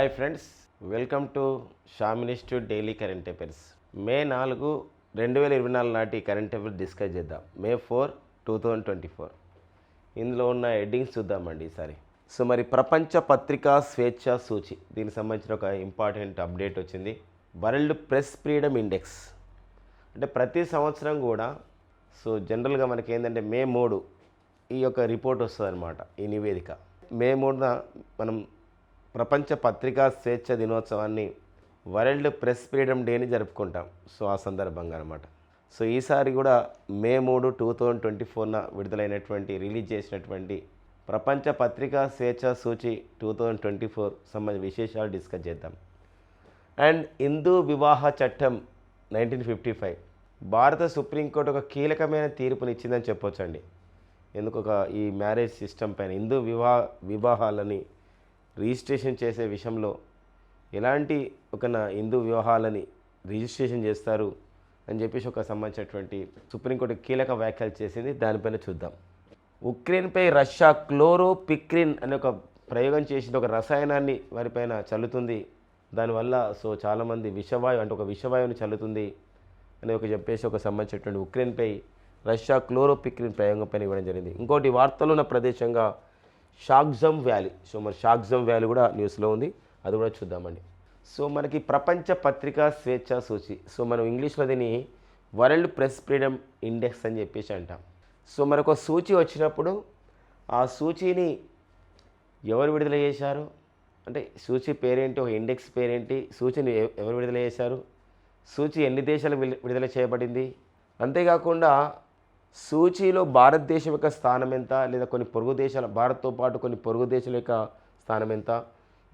Hi friends welcome to Sham institute daily current affairs May నాలుగు రెండు వేల ఇరవై నాలుగు నాటి కరెంట్ అఫైర్స్ డిస్కస్ చేద్దాం. May four two thousand twenty four ఇందులో ఉన్న హెడ్డింగ్స్ చూద్దామండి ఈసారి. సో మరి ప్రపంచ పత్రికా స్వేచ్ఛ సూచి దీనికి సంబంధించిన ఒక ఇంపార్టెంట్ అప్డేట్ వచ్చింది. వరల్డ్ ప్రెస్ ఫ్రీడమ్ ఇండెక్స్ అంటే ప్రతి సంవత్సరం కూడా సో జనరల్గా మనకి ఏంటంటే మే మూడు ఈ యొక్క రిపోర్ట్ వస్తుంది అనమాట ఈ నివేదిక. మే మూడున మనం ప్రపంచ పత్రికా స్వేచ్ఛ దినోత్సవాన్ని వరల్డ్ ప్రెస్ ఫ్రీడమ్ డేని జరుపుకుంటాం. సో ఆ సందర్భంగా అనమాట సో ఈసారి కూడా మే మూడు టూ థౌజండ్ ట్వంటీ ఫోర్న విడుదలైనటువంటి రిలీజ్ చేసినటువంటి ప్రపంచ పత్రికా స్వేచ్ఛ సూచి టూ థౌజండ్ ట్వంటీ ఫోర్ సంబంధించిన విశేషాలు డిస్కస్ చేద్దాం. అండ్ హిందూ వివాహ చట్టం నైన్టీన్ ఫిఫ్టీ ఫైవ్ భారత సుప్రీంకోర్టు ఒక కీలకమైన తీర్పునిచ్చిందని చెప్పొచ్చండి. ఎందుకు ఒక ఈ మ్యారేజ్ సిస్టమ్ పైన హిందూ వివాహ వివాహాలని రిజిస్ట్రేషన్ చేసే విషయంలో ఎలాంటి ఒక నా హిందూ వివాహాలని రిజిస్ట్రేషన్ చేస్తారు అని చెప్పేసి ఒక సంబంధించినటువంటి సుప్రీంకోర్టు కీలక వ్యాఖ్యలు చేసింది. దానిపైన చూద్దాం. ఉక్రెయిన్పై రష్యా క్లోరోపిక్రిన్ అనే ఒక ప్రయోగం చేసిన ఒక రసాయనాన్ని వారిపైన చల్లుతుంది. దానివల్ల సో చాలామంది విషవాయు అంటే ఒక విషవాయువుని చల్లుతుంది అని ఒక చెప్పేసి ఒక సంబంధించినటువంటి ఉక్రెయిన్పై రష్యా క్లోరోపిక్రిన్ ప్రయోగంపైన ఇవ్వడం జరిగింది. ఇంకోటి వార్తలు ఉన్న ప్రదేశంగా షాగ్జమ్ వ్యాలీ. సో మరి షాగ్జమ్ వ్యాలీ కూడా న్యూస్లో ఉంది. అది కూడా చూద్దామండి. సో మనకి ప్రపంచ పత్రికా స్వేచ్ఛ సూచి. సో మనం ఇంగ్లీష్లో దీన్ని వరల్డ్ ప్రెస్ ఫ్రీడమ్ ఇండెక్స్ అని చెప్పేసి అంటాం. సో మరొక ఒక సూచి వచ్చినప్పుడు ఆ సూచీని ఎవరు విడుదల చేశారు? అంటే సూచి పేరేంటి? ఒక ఇండెక్స్ పేరేంటి? సూచిని ఎవ- ఎవరు విడుదల చేశారు? సూచి ఎన్ని దేశాలు విడుదల చేయబడింది? అంతేకాకుండా సూచీలో భారతదేశం యొక్క స్థానం ఎంత? లేదా కొన్ని పొరుగు దేశాల భారత్తో పాటు కొన్ని పొరుగు దేశాల యొక్క స్థానం ఎంత?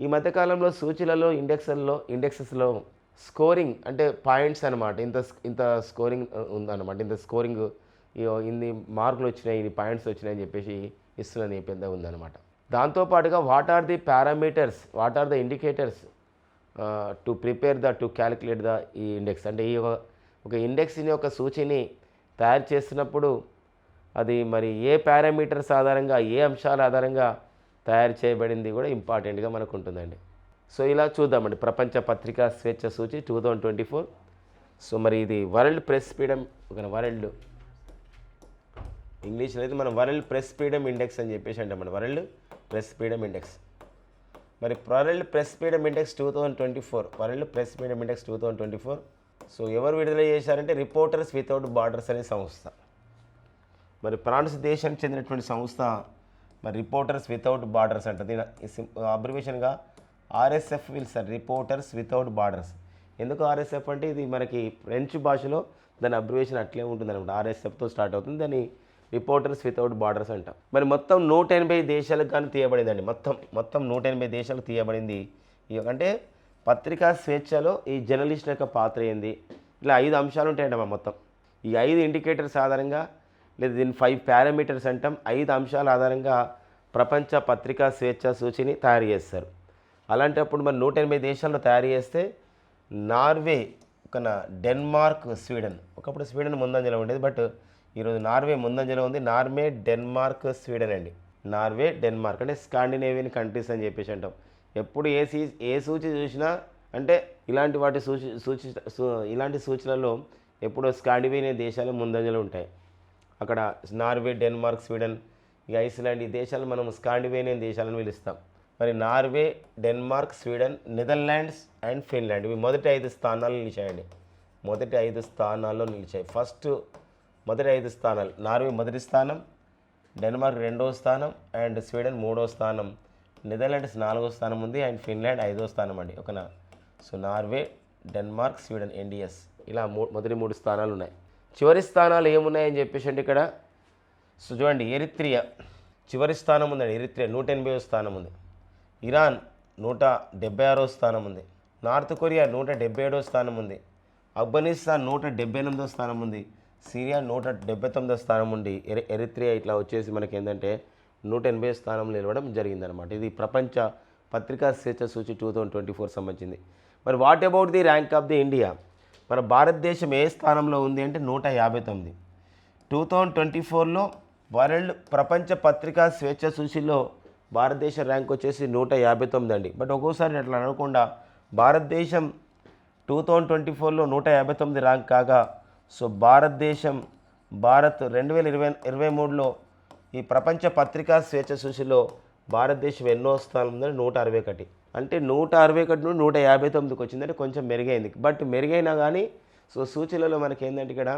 ఈ మధ్యకాలంలో సూచీలలో ఇండెక్స్లలో ఇండెక్సెస్లో స్కోరింగ్ అంటే పాయింట్స్ అనమాట ఇంత ఇంత స్కోరింగ్ ఉందన్నమాట. ఇంత స్కోరింగ్ ఈ- ఇన్ని మార్కులు వచ్చినాయి ఇన్ని పాయింట్స్ వచ్చినాయని చెప్పేసి ఇస్తున్నది పెద్ద ఉందన్నమాట. దాంతోపాటుగా what are the parameters what are the indicators to prepare the to calculate the ఈ ఇండెక్స్ అంటే ఈ ఒక ఒక ఇండెక్స్ని ఒక సూచిని తయారు చేస్తున్నప్పుడు అది మరి ఏ పారామీటర్స్ ఆధారంగా ఏ అంశాల ఆధారంగా తయారు చేయబడింది కూడా ఇంపార్టెంట్గా మనకు ఉంటుందండి సో ఇలా చూద్దామండి. ప్రపంచ పత్రికా స్వేచ్ఛ సూచి two thousand twenty four. So మరి ఇది వరల్డ్ ప్రెస్ ఫ్రీడమ్ ఒక వరల్డ్ ఇంగ్లీష్లో అయితే మనం వరల్డ్ ప్రెస్ ఫ్రీడమ్ ఇండెక్స్ అని చెప్పేసి అంటాం మన. World press freedom index. మరి world press freedom index two thousand twenty four. World press freedom index two thousand twenty four. So ఎవరు విడుదల చేశారంటే రిపోర్టర్స్ వితౌట్ బార్డర్స్ అనే సంస్థ. మరి ఫ్రాన్స్ దేశానికి చెందినటువంటి సంస్థ మరి రిపోర్టర్స్ వితౌట్ బార్డర్స్ అంట దీని అబ్రివేషన్గా RSF will sir reporters without borders. ఎందుకు ఆర్ఎస్ఎఫ్ అంటే ఇది మనకి ఫ్రెంచ్ భాషలో దాని అబ్రివేషన్ అట్లే ఉంటుంది అనమాట ఆర్ఎస్ఎఫ్తో స్టార్ట్ అవుతుంది దాని రిపోర్టర్స్ వితౌట్ బార్డర్స్ అంటాం. మరి మొత్తం నూట ఎనభై దేశాలకు కానీ తీయబడిందండి. మొత్తం మొత్తం నూట ఎనభై దేశాలకు తీయబడింది. ఈ అంటే పత్రికా స్వేచ్ఛలో ఈ జర్నలిస్ట్ యొక్క పాత్ర ఏంది? ఇలా ఐదు అంశాలు ఉంటాయంట మొత్తం. ఈ ఐదు ఇండికేటర్స్ ఆధారంగా లేదా దీని ఫైవ్ పారామీటర్స్ అంటాం ఐదు అంశాల ఆధారంగా ప్రపంచ పత్రికా స్వేచ్ఛ సూచిని తయారు చేస్తారు. అలాంటప్పుడు మరి నూట ఎనభై దేశాల్లో తయారు చేస్తే నార్వే ఒక నా- డెన్మార్క్ స్వీడన్. ఒకప్పుడు స్వీడన్ ముందంజలో ఉండేది బట్ ఈరోజు నార్వే ముందంజలో ఉంది. నార్వే డెన్మార్క్ స్వీడన్ అండి. నార్వే డెన్మార్క్ అంటే స్కాండినేవియన్ కంట్రీస్ అని చెప్పేసి అంటాం. ఎప్పుడు ఏ సీ ఏ సూచి చూసినా అంటే ఇలాంటి వాటి సూచి సూచి ఇలాంటి సూచనల్లో ఎప్పుడో స్కాండివేనియా దేశాలు ముందంజలో ఉంటాయి. అక్కడ నార్వే డెన్మార్క్ స్వీడన్ ఇక ఐస్లాండ్ ఈ దేశాలు మనం స్కాండివేనియన్ దేశాలను పిలుస్తాం. మరి Norway Denmark Sweden Netherlands and Finland ఇవి మొదటి ఐదు స్థానాలు నిలిచాయండి. మొదటి ఐదు స్థానాల్లో నిలిచాయి. ఫస్ట్ మొదటి ఐదు స్థానాలు నార్వే మొదటి స్థానం డెన్మార్క్ రెండవ స్థానం అండ్ స్వీడన్ మూడో స్థానం. నెదర్లాండ్స్ నాలుగో స్థానం ఉంది అండ్ ఫిన్లాండ్ ఐదో స్థానం అండి. ఒక సో నార్వే డెన్మార్క్ స్వీడన్ ఎన్డిఎస్ ఇలా మూ మొదటి మూడు స్థానాలు ఉన్నాయి. చివరి స్థానాలు ఏమున్నాయని చెప్పేసి అంటే ఇక్కడ? సో చూడండి ఎరిత్రియా చివరి స్థానం ఉందండి. ఎరిత్రియా నూట ఎనభైవ స్థానం ఉంది. ఇరాన్ నూట డెబ్బై ఆరో స్థానం ఉంది. నార్త్ కొరియా నూట డెబ్బై ఏడో స్థానం ఉంది. ఆఫ్ఘనిస్తాన్ నూట డెబ్బై ఎనిమిదో స్థానం ఉంది. సిరియా నూట డెబ్బై తొమ్మిదో స్థానం ఉంది. ఎరి ఎరిత్రియా ఇట్లా వచ్చేసి మనకి ఏంటంటే నూట ఎనభై స్థానంలో నిలవడం జరిగిందనమాట ఇది ప్రపంచ పత్రికా స్వేచ్ఛ సూచి టూ థౌజండ్ ట్వంటీ ఫోర్ సంబంధించింది. మరి what about the rank of the India మన భారతదేశం ఏ స్థానంలో ఉంది అంటే నూట యాభై తొమ్మిది. టూ థౌజండ్ ట్వంటీ ఫోర్లో వరల్డ్ ప్రపంచ పత్రికా స్వేచ్ఛ సూచిలో భారతదేశ ర్యాంక్ వచ్చేసి నూట యాభై తొమ్మిది అండి. బట్ ఒక్కోసారి అట్లా అనకుండా భారతదేశం టూ థౌజండ్ ట్వంటీ ఫోర్లో నూట యాభై తొమ్మిది ర్యాంక్ కాగా సో భారతదేశం భారత్ రెండు వేల ఇరవై ఇరవై మూడులో ఈ ప్రపంచ పత్రికా స్వేచ్ఛ సూచిలో భారతదేశం ఎన్నో స్థానం ఉందని నూట అరవై ఒకటి. అంటే నూట అరవై ఒకటి నుండి నూట యాభై తొమ్మిదికి వచ్చిందంటే కొంచెం మెరుగైంది. బట్ మెరుగైనా కానీ సో సూచీలలో మనకి ఏంటంటే ఇక్కడ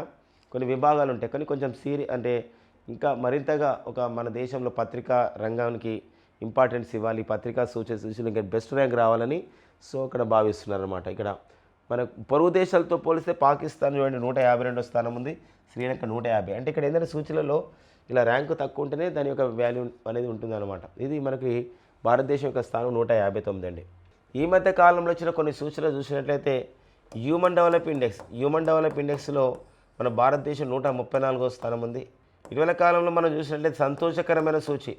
కొన్ని విభాగాలు ఉంటాయి. కానీ కొంచెం సీరి అంటే ఇంకా మరింతగా ఒక మన దేశంలో పత్రికా రంగానికి ఇంపార్టెన్స్ ఇవ్వాలి. పత్రికా సూచన సూచనలు ఇంకా బెస్ట్ ర్యాంక్ రావాలని సో ఇక్కడ భావిస్తున్నారు అనమాట ఇక్కడ మన పొరుగు దేశాలతో పోలిస్తే పాకిస్తాన్ చూడండి నూట యాభై రెండో స్థానం ఉంది. శ్రీలంక నూట యాభై. అంటే ఇక్కడ ఏంటంటే సూచనలలో ఇలా ర్యాంకు తక్కువ ఉంటేనే దాని యొక్క వాల్యూ అనేది ఉంటుందన్నమాట. ఇది మనకి భారతదేశం యొక్క స్థానం నూట యాభై తొమ్మిది అండి. ఈ మధ్య కాలంలో వచ్చిన కొన్ని సూచనలు చూసినట్లయితే human develop index human develop ఇండెక్స్లో మన భారతదేశం నూట ముప్పై నాలుగో స్థానం ఉంది. ఇటీవల కాలంలో మనం చూసినట్లయితే సంతోషకరమైన సూచి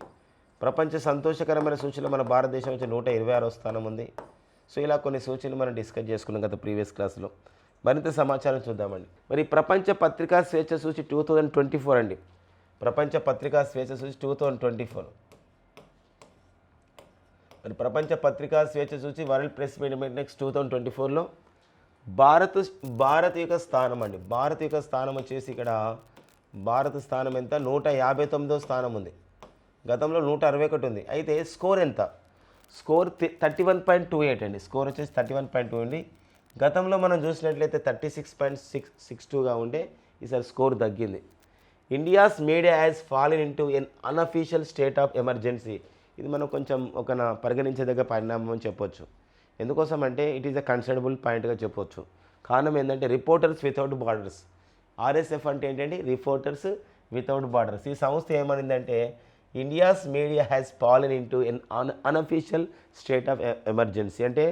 ప్రపంచ సంతోషకరమైన సూచీలో మన భారతదేశం వచ్చి నూట ఇరవై ఆరో స్థానం ఉంది. సో ఇలా కొన్ని సూచనలు మనం డిస్కస్ చేసుకున్నాం గత ప్రీవియస్ క్లాస్లో. మరింత సమాచారం చూద్దామండి. మరి ప్రపంచ పత్రికా స్వేచ్ఛ సూచి టూ థౌజండ్ ట్వంటీ ఫోర్ అండి. ప్రపంచ పత్రికా స్వేచ్ఛ సూచి టూ థౌజండ్ ట్వంటీ ఫోర్. మరి ప్రపంచ పత్రికా స్వేచ్ఛ సూచి world press medium index two thousand twenty ఫోర్లో భారత్ భారత్ యొక్క స్థానం అండి. భారత్ యొక్క స్థానం వచ్చేసి ఇక్కడ భారత స్థానం ఎంత? నూట యాభై తొమ్మిదో స్థానం ఉంది. గతంలో నూట అరవై ఒకటి ఉంది. అయితే స్కోర్ ఎంత? Score thirty one point two eight అండి. స్కోర్ వచ్చేసి థర్టీ వన్ పాయింట్ టూ అండి గతంలో మనం చూసినట్లయితే thirty six point six six టూగా ఉండే ఈసారి స్కోర్ తగ్గింది. India's media as fallen in to an unofficial state of emergency ఇది మనం కొంచెం ఒక పరిగణించదగ్గ పరిణామం అని చెప్పొచ్చు. ఎందుకోసం అంటే ఇట్ ఈస్ అ కన్సిడరబుల్ పాయింట్గా చెప్పొచ్చు. కారణం ఏంటంటే రిపోర్టర్స్ వితౌట్ బార్డర్స్ ఆర్ఎస్ఎఫ్ అంటే ఏంటంటే రిపోర్టర్స్ వితౌట్ బార్డర్స్ ఈ సంస్థ ఏమనిందంటే India's media has fallen in to an un unofficial state of emergency అంటే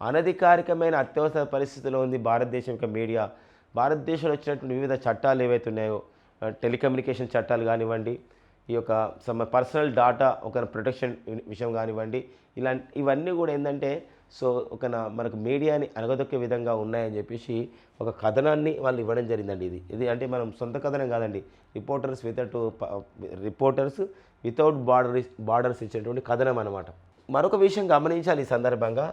అనధికారికమైన అత్యవసర పరిస్థితిలో ఉంది భారతదేశం యొక్క మీడియా భారతదేశంలో వచ్చినటువంటి వివిధ చట్టాలు ఏవైతే ఉన్నాయో టెలికమ్యూనికేషన్ చట్టాలు కానివ్వండి ఈ యొక్క సమ పర్సనల్ డాటా ఒక ప్రొటెక్షన్ విషయం కానివ్వండి ఇలాంటి ఇవన్నీ కూడా ఏంటంటే సో ఒక మనకు మీడియాని అనగదొక్కే విధంగా ఉన్నాయని చెప్పేసి ఒక కథనాన్ని వాళ్ళు ఇవ్వడం జరిగిందండి ఇది. ఇది అంటే మనం సొంత కథనం కాదండి reporters without reporters without border borders ఇచ్చినటువంటి కథనం అనమాట మరొక విషయం గమనించాలి ఈ సందర్భంగా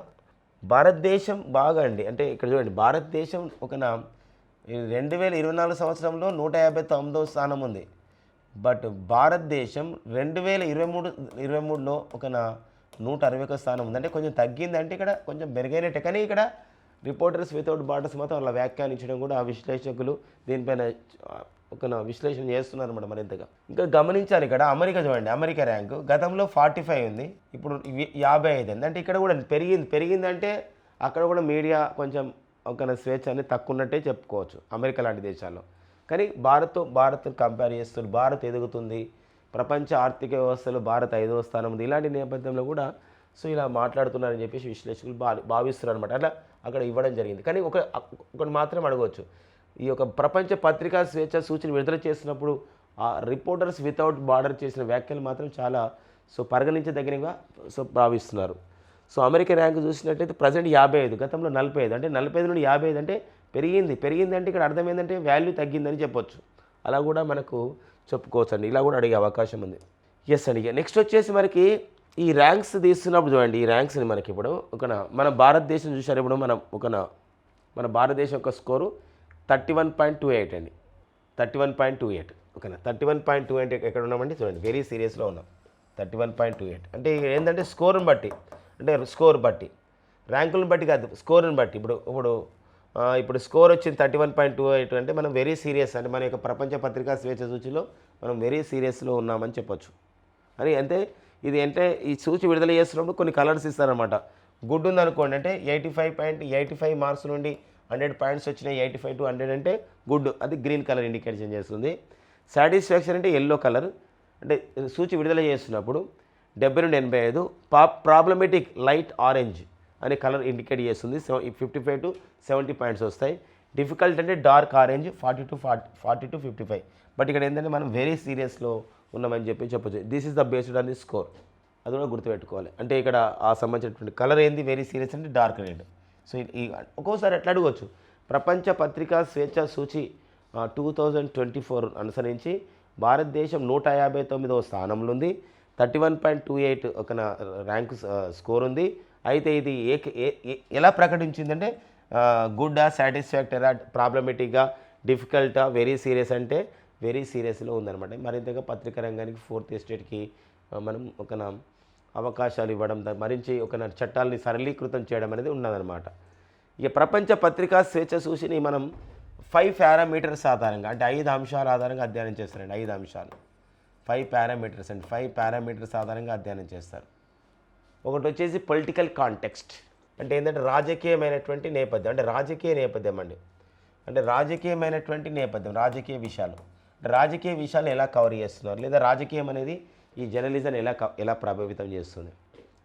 భారతదేశం బాగా అండి అంటే ఇక్కడ చూడండి భారతదేశం ఒక నా రెండు వేల ఇరవై నాలుగు సంవత్సరంలో నూట యాభై తొమ్మిదవ స్థానం ఉంది. బట్ భారతదేశం రెండు వేల ఇరవై మూడు ఇరవై మూడులో ఒక నూట అరవై ఒక స్థానం ఉంది. అంటే కొంచెం తగ్గింది అంటే ఇక్కడ కొంచెం మెరుగైనట్టే. కానీ ఇక్కడ రిపోర్టర్స్ వితౌట్ బార్డర్స్ మాత్రం అలా వ్యాఖ్యానించడం కూడా ఆ విశ్లేషకులు దీనిపైన ఒక నా విశ్లేషణ చేస్తున్నారు అన్నమాట మరింతగా ఇంకా గమనించాలి ఇక్కడ అమెరికా చూడండి. అమెరికా ర్యాంకు గతంలో ఫార్టీ ఫైవ్ ఉంది. ఇప్పుడు యాభై ఐదు ఉంది. అంటే ఇక్కడ కూడా పెరిగింది. పెరిగిందంటే అక్కడ కూడా మీడియా కొంచెం ఒక స్వేచ్ఛ అనేది తక్కువ ఉన్నట్టే చెప్పుకోవచ్చు అమెరికా లాంటి దేశాల్లో. కానీ భారత్ భారత్ కంపేర్ చేస్తున్న భారత్ ఎదుగుతుంది ప్రపంచ ఆర్థిక వ్యవస్థలో భారత్ ఐదవ స్థానం ఉంది ఇలాంటి నేపథ్యంలో కూడా సో ఇలా మాట్లాడుతున్నారని చెప్పేసి విశ్లేషకులు భా భావిస్తున్నారు అనమాట అట్లా అక్కడ ఇవ్వడం జరిగింది. కానీ ఒక ఒకటి మాత్రం అడగవచ్చు. ఈ యొక్క ప్రపంచ పత్రికా స్వేచ్ఛ సూచన విడుదల చేసినప్పుడు ఆ రిపోర్టర్స్ వితౌట్ బార్డర్ చేసిన వ్యాఖ్యలు మాత్రం చాలా సో పరిగణించదగినగా సో భావిస్తున్నారు. సో అమెరికా ర్యాంక్ చూసినట్లయితే ప్రజెంట్ యాభై ఐదు గతంలో నలభై ఐదు. అంటే నలభై ఐదు నుండి యాభై ఐదు అంటే పెరిగింది. పెరిగింది అంటే ఇక్కడ అర్థం ఏంటంటే వాల్యూ తగ్గిందని చెప్పొచ్చు. అలా కూడా మనకు చెప్పుకోవచ్చు అండి ఇలా కూడా అడిగే అవకాశం ఉంది. ఎస్ అండి. నెక్స్ట్ వచ్చేసి మనకి ఈ ర్యాంక్స్ తీస్తున్నప్పుడు చూడండి. ఈ ర్యాంక్స్ని మనకి ఇప్పుడు ఒక మన భారతదేశం చూసారు ఇప్పుడు మనం ఒక మన భారతదేశం యొక్క score thirty one point two eight అండి. Thirty one point two eight ఓకేనా thirty one point two eight ఎక్కడ ఉన్నామండి? చూడండి. వెరీ సీరియస్లో ఉన్నాం. Thirty one point two eight. అంటే ఏంటంటే స్కోర్ని బట్టి అంటే స్కోర్ బట్టి. ర్యాంకులను బట్టి కాదు స్కోర్ని బట్టి. ఇప్పుడు ఇప్పుడు ఇప్పుడు స్కోర్ వచ్చింది thirty one point two eight అంటే మనం వెరీ సీరియస్ అంటే మన యొక్క ప్రపంచ పత్రికా స్వేచ్ఛ సూచిలో మనం వెరీ సీరియస్లో ఉన్నామని చెప్పొచ్చు. అని అంటే ఇది అంటే ఈ సూచి విడుదల చేస్తున్నప్పుడు కొన్ని కలర్స్ ఇస్తారనమాట గుడ్ ఉందనుకోండి అంటే eighty five point eighty five marks నుండి హండ్రెడ్ పాయింట్స్ వచ్చినాయి ఎయిటీ ఫైవ్ టు హండ్రెడ్ అంటే గుడ్. అది గ్రీన్ కలర్ ఇండికేషన్ చేస్తుంది. సాటిస్ఫాక్షన్ అంటే ఎల్లో కలర్. అంటే సూచి విడుదల చేస్తున్నప్పుడు డెబ్బై నుండి ఎనభై ఐదు. పా ప్రాబ్లమెటిక్ లైట్ ఆరెంజ్ అనే కలర్ ఇండికేట్ చేస్తుంది. Fifty five to seventy points వస్తాయి. డిఫికల్ట్ అంటే dark orange forty to forty forty to fifty five. But ఇక్కడ ఏంటంటే మనం వెరీ సీరియస్లో ఉన్నామని చెప్పి చెప్పొచ్చు. This is the based on the score అది కూడా గుర్తుపెట్టుకోవాలి. అంటే ఇక్కడ ఆ సంబంధించినటువంటి కలర్ ఏంది? వెరీ సీరియస్ అంటే డార్క్ రెడ్ సో ఈ ఒక్కోసారి ఎట్లా అడగవచ్చు ప్రపంచ పత్రికా స్వేచ్ఛ సూచి టూ థౌజండ్ ట్వంటీ ఫోర్ అనుసరించి భారతదేశం నూట యాభై తొమ్మిదవ స్థానంలో ఉంది. Thirty one point two eight ఒక ర్యాంక్ స్కోర్ ఉంది. అయితే ఇది ఏ ఏ- ఎలా ప్రకటించిందంటే గుడ్డా సాటిస్ఫాక్టరా ప్రాబ్లమేటిక్గా డిఫికల్టా వెరీ సీరియస్ అంటే వెరీ సీరియస్లో ఉందన్నమాట. మరింతగా పత్రికా రంగానికి ఫోర్త్ ఎస్టేట్కి మనం ఒక అవకాశాలు ఇవ్వడం మరించి ఒక చట్టాలని సరళీకృతం చేయడం అనేది ఉన్నదన్నమాట. ఇక ప్రపంచ పత్రికా స్వేచ్ఛ సూచిని మనం ఫైవ్ పారామీటర్స్ ఆధారంగా అంటే ఐదు అంశాల ఆధారంగా అధ్యయనం చేస్తారండి ఐదు అంశాలు. ఫైవ్ పారామీటర్స్ అండి ఫైవ్ పారామీటర్స్ ఆధారంగా అధ్యయనం చేస్తారు. ఒకటి వచ్చేసి పొలిటికల్ కాంటెక్స్ట్ అంటే ఏంటంటే రాజకీయమైనటువంటి నేపథ్యం. అంటే రాజకీయ నేపథ్యం అండి. అంటే రాజకీయమైనటువంటి నేపథ్యం రాజకీయ విషయాలు. అంటే రాజకీయ విషయాలు ఎలా కవర్ చేస్తున్నారు? లేదా రాజకీయం అనేది ఈ జర్నలిజం ఎలా ఎలా ప్రభావితం చేస్తుంది?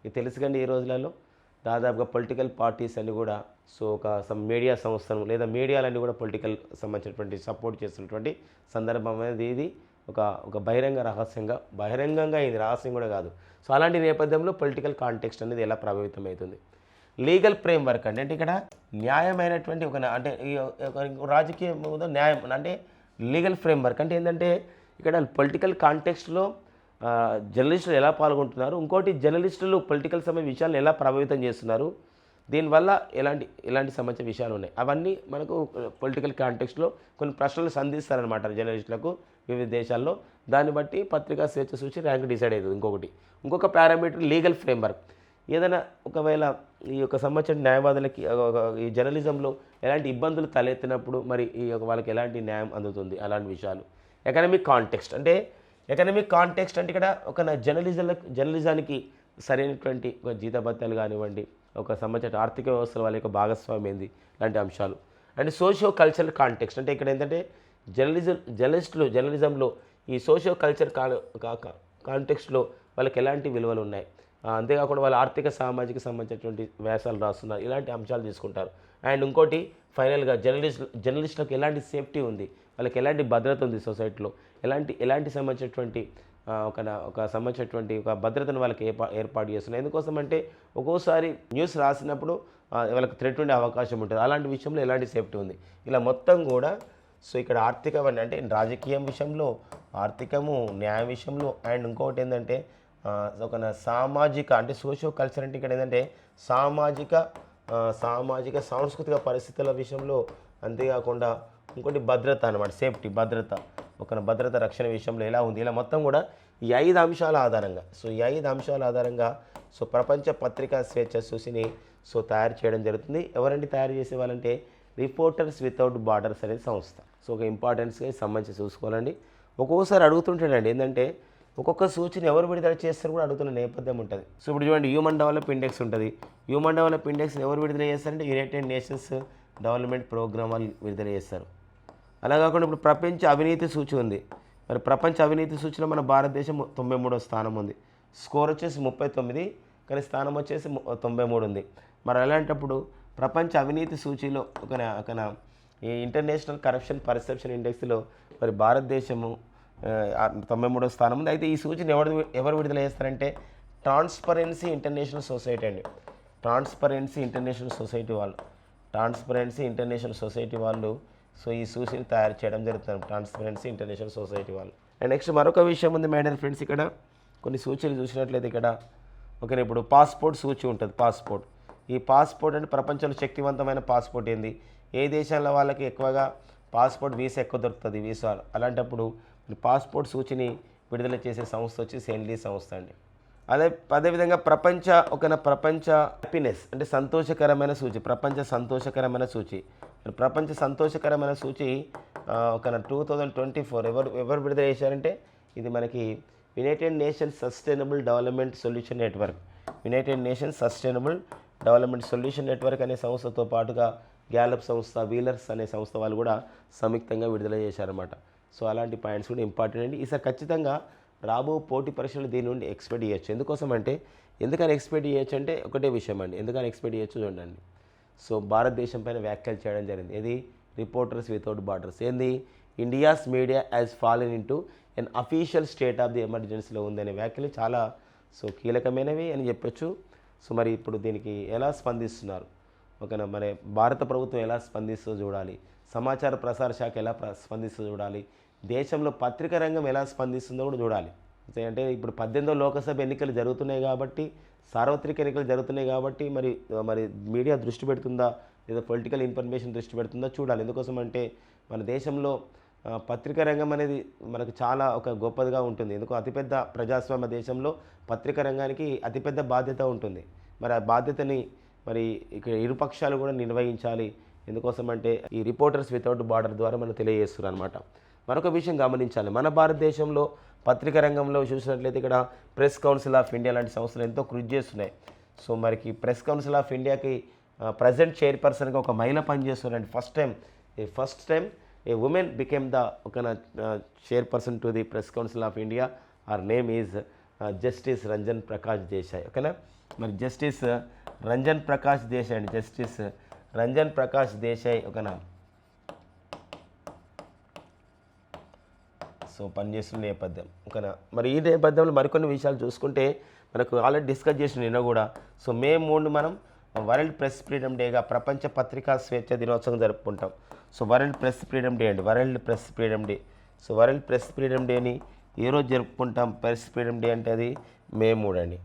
ఇది తెలుసుకండి ఈ రోజులలో. దాదాపుగా పొలిటికల్ పార్టీస్ అన్ని కూడా సో ఒక సమ్ మీడియా సంస్థలు లేదా మీడియాలన్నీ కూడా పొలిటికల్ సంబంధించినటువంటి సపోర్ట్ చేస్తున్నటువంటి సందర్భం అనేది ఇది. ఒక ఒక బహిరంగ రహస్యంగా బహిరంగంగా ఇది రహస్యం కూడా కాదు. సో అలాంటి నేపథ్యంలో పొలిటికల్ కాంటెక్స్ట్ అనేది ఎలా ప్రభావితం అవుతుంది లీగల్ ఫ్రేమ్ వర్క్ అంటే అంటే ఇక్కడ న్యాయమైనటువంటి ఒక అంటే రాజకీయ న్యాయం అంటే లీగల్ ఫ్రేమ్ వర్క్ అంటే ఏంటంటే ఇక్కడ పొలిటికల్ కాంటెక్స్ట్లో జర్నలిస్టులు ఎలా పాల్గొంటున్నారు? ఇంకోటి జర్నలిస్టులు పొలిటికల్ సమయ విషయాలను ఎలా ప్రభావితం చేస్తున్నారు? దీనివల్ల ఎలాంటి ఎలాంటి సంబంధించిన విషయాలు ఉన్నాయి? అవన్నీ మనకు పొలిటికల్ కాంటెక్స్లో కొన్ని ప్రశ్నలు సంధిస్తారనమాట జర్నలిస్టులకు. వివిధ దేశాల్లో. దాన్ని బట్టి పత్రికా స్వేచ్ఛ సూచి ర్యాంక్ డిసైడ్ అవుతుంది ఇంకొకటి. ఇంకొక పారామీటర్ లీగల్ ఫ్రేమ్వర్క్. ఏదైనా ఒకవేళ ఈ యొక్క సంబంధించిన న్యాయవాదులకి ఈ జర్నలిజంలో ఎలాంటి ఇబ్బందులు తలెత్తినప్పుడు మరి ఈ యొక్క వాళ్ళకి ఎలాంటి న్యాయం అందుతుంది? అలాంటి విషయాలు. Economic context. అంటే ఎకనమిక్ కాంటెక్స్ట్ అంటే ఇక్కడ ఒక జర్నలిజం జర్నలిజానికి సరైనటువంటి ఒక జీతభత్యాలు కానివ్వండి ఒక సంబంధించిన ఆర్థిక వ్యవస్థల వాళ్ళ యొక్క భాగస్వామ్యం ఏంది? లాంటి అంశాలు. And socio cultural context. అంటే ఇక్కడ ఏంటంటే జర్నలిజం జర్నలిస్టులు జర్నలిజంలో ఈ సోషియో కల్చర్ కాంటెక్స్ట్లో వాళ్ళకి ఎలాంటి విలువలు ఉన్నాయి? అంతేకాకుండా వాళ్ళ ఆర్థిక సామాజిక సంబంధించినటువంటి వ్యాసాలు రాస్తున్నారు. ఇలాంటి అంశాలు తీసుకుంటారు. అండ్ ఇంకోటి ఫైనల్గా జర్నలిస్ట్ జర్నలిస్టులకు ఎలాంటి సేఫ్టీ ఉంది? వాళ్ళకి ఎలాంటి భద్రత ఉంది సొసైటీలో? ఎలాంటి ఎలాంటి సంబంధించినటువంటి ఒక ఒక సంబంధించినటువంటి ఒక భద్రతను వాళ్ళకి ఏర్పా ఏర్పాటు చేస్తున్నారు. ఎందుకోసం అంటే ఒక్కోసారి న్యూస్ రాసినప్పుడు వాళ్ళకి థ్రెట్ ఉండే అవకాశం ఉంటుంది. అలాంటి విషయంలో ఎలాంటి సేఫ్టీ ఉంది? ఇలా మొత్తం కూడా సో ఇక్కడ ఆర్థిక అంటే రాజకీయం విషయంలో ఆర్థికము న్యాయ విషయంలో అండ్ ఇంకొకటి ఏంటంటే ఒక సామాజిక అంటే సోషో కల్చర్ అంటే ఇక్కడ ఏంటంటే సామాజిక సామాజిక సాంస్కృతిక పరిస్థితుల విషయంలో అంతేకాకుండా ఇంకోటి భద్రత అనమాట సేఫ్టీ భద్రత. ఒక భద్రత రక్షణ విషయంలో ఎలా ఉంది? ఇలా మొత్తం కూడా ఈ ఐదు అంశాల ఆధారంగా సో ఈ ఐదు అంశాల ఆధారంగా సో ప్రపంచ పత్రికా స్వేచ్ఛ సూచిని సో తయారు చేయడం జరుగుతుంది. ఎవరండి తయారు చేసే వాళ్ళంటే రిపోర్టర్స్ వితౌట్ బార్డర్స్ అనే సంస్థ. సో ఒక ఇంపార్టెన్స్గా సంబంధించి చూసుకోవాలండి. ఒక్కోసారి అడుగుతుంటాడండి ఏంటంటే ఒక్కొక్క సూచన ఎవరు విడుదల చేస్తారు కూడా అడుగుతున్న నేపథ్యం ఉంటుంది. సో ఇప్పుడు చూడండి హ్యూమన్ డెవలప్ ఇండెక్స్ ఉంటుంది. హ్యూమన్ డెవలప్ ఇండెక్స్ ఎవరు విడుదల చేస్తారంటే యునైటెడ్ నేషన్స్ డెవలప్మెంట్ ప్రోగ్రామ్ వాళ్ళు విడుదల చేస్తారు. అలా కాకుండా ఇప్పుడు ప్రపంచ అవినీతి సూచి ఉంది. మరి ప్రపంచ అవినీతి సూచన మన భారతదేశం తొంభై మూడో స్థానం ఉంది. స్కోర్ వచ్చేసి ముప్పై తొమ్మిది కానీ స్థానం వచ్చేసి తొంభై మూడు ఉంది. మరి అలాంటప్పుడు ప్రపంచ అవినీతి సూచీలో ఒక ఒక ఈ ఇంటర్నేషనల్ కరప్షన్ పర్సెప్షన్ ఇండెక్స్లో మరి భారతదేశము తొంభై మూడో స్థానం ఉంది. అయితే ఈ సూచన ఎవరు ఎవరు విడుదల చేస్తారంటే ట్రాన్స్పరెన్సీ ఇంటర్నేషనల్ సొసైటీ అండి. ట్రాన్స్పరెన్సీ ఇంటర్నేషనల్ సొసైటీ వాళ్ళు. ట్రాన్స్పరెన్సీ ఇంటర్నేషనల్ సొసైటీ వాళ్ళు సో ఈ సూచన తయారు చేయడం జరుగుతుంది. ట్రాన్స్పరెన్సీ ఇంటర్నేషనల్ సొసైటీ వాళ్ళు. అండ్ నెక్స్ట్ మరొక విషయం ఉంది మేడం ఫ్రెండ్స్ ఇక్కడ కొన్ని సూచనలు చూసినట్లయితే ఇక్కడ ఓకే ఇప్పుడు పాస్పోర్ట్ సూచి ఉంటుంది పాస్పోర్ట్. ఈ పాస్పోర్ట్ అంటే ప్రపంచంలో శక్తివంతమైన పాస్పోర్ట్ ఏంది? ఏ దేశాల వాళ్ళకి ఎక్కువగా పాస్పోర్ట్ వీసా ఎక్కువ దొరుకుతుంది వీసా అలాంటప్పుడు పాస్పోర్ట్ సూచిని విడుదల చేసే సంస్థ వచ్చి సెన్లీ సంస్థ అండి. అదే అదేవిధంగా ప్రపంచ ఒక ప్రపంచ హ్యాపీనెస్ అంటే సంతోషకరమైన సూచి ప్రపంచ సంతోషకరమైన సూచి. ప్రపంచ సంతోషకరమైన సూచి ఒక టూ థౌజండ్ ట్వంటీ ఫోర్ ఎవరు ఎవరు విడుదల చేశారంటే ఇది మనకి United Nations sustainable development solution network United Nations sustainable development solution network అనే సంస్థతో పాటుగా గ్యాలప్ సంస్థ వీలర్స్ అనే సంస్థ వాళ్ళు కూడా సంయుక్తంగా విడుదల చేశారన్నమాట. సో అలాంటి పాయింట్స్ కూడా ఇంపార్టెంట్ అండి. ఈసారి ఖచ్చితంగా రాబో పోటీ పరీక్షలు దీని నుండి ఎక్స్పెక్ట్ చేయొచ్చు. ఎందుకోసం అంటే ఎందుకని ఎక్స్పెక్ట్ చేయొచ్చు అంటే ఒకటే విషయం అండి. ఎందుకని ఎక్స్పెక్ట్ చేయొచ్చు చూడండి. సో భారతదేశం పైన వ్యాఖ్యలు చేయడం జరిగింది. ఇది రిపోర్టర్స్ వితౌట్ బార్డర్స్. ఏంది? India's media as fallen in to an official state of the ఎమర్జెన్సీలో ఉందనే వ్యాఖ్యలు చాలా సో కీలకమైనవి అని చెప్పొచ్చు. సో మరి ఇప్పుడు దీనికి ఎలా స్పందిస్తున్నారు? ఓకేనా మరి భారత ప్రభుత్వం ఎలా స్పందిస్తూ చూడాలి? సమాచార ప్రసార శాఖ ఎలా ప్ర- చూడాలి? దేశంలో పత్రికా రంగం ఎలా స్పందిస్తుందో కూడా చూడాలి. అంటే ఇప్పుడు పద్దెనిమిదో లోకసభ ఎన్నికలు జరుగుతున్నాయి కాబట్టి సార్వత్రిక ఎన్నికలు జరుగుతున్నాయి కాబట్టి మరి మరి మీడియా దృష్టి పెడుతుందా? లేదా పొలిటికల్ ఇన్ఫర్మేషన్ దృష్టి పెడుతుందా? చూడాలి. ఎందుకోసం అంటే మన దేశంలో పత్రికా రంగం అనేది మనకు చాలా ఒక గొప్పదిగా ఉంటుంది. ఎందుకు? అతిపెద్ద ప్రజాస్వామ్య దేశంలో పత్రికా రంగానికి అతిపెద్ద బాధ్యత ఉంటుంది. మరి ఆ బాధ్యతని మరి ఇక్కడ ఇరుపక్షాలు కూడా నిర్వహించాలి. ఎందుకోసం అంటే ఈ రిపోర్టర్స్ వితౌట్ బార్డర్ ద్వారా మనం తెలియజేస్తున్నారు అనమాట మరొక విషయం గమనించాలి. మన భారతదేశంలో పత్రికా రంగంలో చూసినట్లయితే ఇక్కడ ప్రెస్ కౌన్సిల్ ఆఫ్ ఇండియా లాంటి సంస్థలు ఎంతో కృషి చేస్తున్నాయి. సో మరికి ప్రెస్ కౌన్సిల్ ఆఫ్ ఇండియాకి ప్రజెంట్ చైర్పర్సన్గా ఒక మహిళ పనిచేస్తున్నారండి ఫస్ట్ టైం ఈ first time a woman became the ఒక chairperson to the press council of India her name is justice Ranjan Prakash Desai ఓకేనా మరి జస్టిస్ రంజన్ ప్రకాష్ దేశాయ్ అండి. జస్టిస్ రంజన్ ప్రకాష్ దేశాయ్ ఓకేనా సో పనిచేస్తున్న నేపథ్యం ఓకేనా మరి ఈ నేపథ్యంలో మరికొన్ని విషయాలు చూసుకుంటే మనకు ఆల్రెడీ డిస్కస్ చేసిన నిన్న కూడా. సో మే మూడు మనం వరల్డ్ ప్రెస్ ఫ్రీడమ్ డేగా ప్రపంచ పత్రికా స్వేచ్ఛ దినోత్సవం జరుపుకుంటాం. So world press freedom day అండి. World press freedom day. So world press freedom డేని ఏ రోజు జరుపుకుంటాం. ప్రెస్ ఫ్రీడమ్ డే అంటే అది మే మూడు అండి.